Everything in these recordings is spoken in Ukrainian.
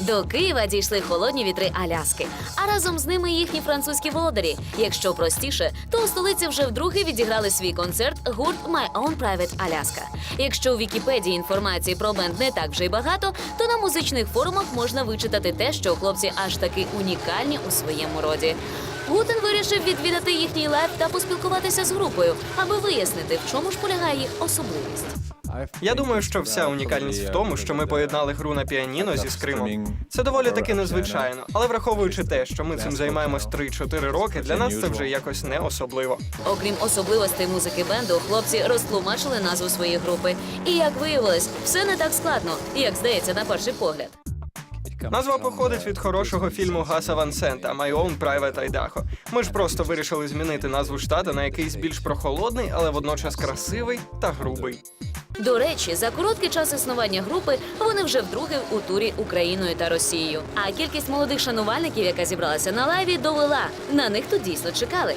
До Києва дійшли холодні вітри Аляски, а разом з ними їхні французькі володарі. Якщо простіше, то у столиці вже вдруге відіграли свій концерт гурт My Own Private Alaska. Якщо у Вікіпедії інформації про бенд не так вже й багато, то на музичних форумах можна вичитати те, що хлопці аж таки унікальні у своєму роді. Гутен вирішив відвідати їхній лайв та поспілкуватися з групою, аби вияснити, в чому ж полягає їх особливість. Я думаю, що вся унікальність в тому, що ми поєднали гру на піаніно зі скримом. Це доволі таки незвичайно, але враховуючи те, що ми цим займаємось 3-4 роки, для нас це вже якось не особливо. Окрім особливостей музики бенду, хлопці розтлумачили назву своєї групи. І як виявилось, все не так складно, як здається на перший погляд. Назва походить від хорошого фільму Гаса Ван Сента «My Own Private Idaho». Ми ж просто вирішили змінити назву штата на якийсь більш прохолодний, але водночас красивий та грубий. До речі, за короткий час існування групи вони вже вдруге у турі Україною та Росією. А кількість молодих шанувальників, яка зібралася на лайві, довела. На них тут дійсно чекали.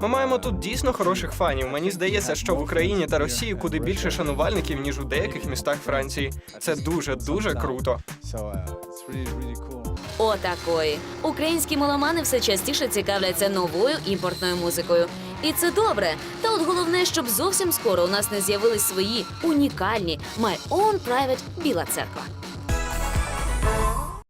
Ми маємо тут дійсно хороших фанів. Мені здається, що в Україні та Росії куди більше шанувальників, ніж у деяких містах Франції. Це дуже дуже круто. Отакої. Українські меломани все частіше цікавляться новою імпортною музикою. І це добре. Та от головне, щоб зовсім скоро у нас не з'явились свої унікальні My Own Private Біла Церква.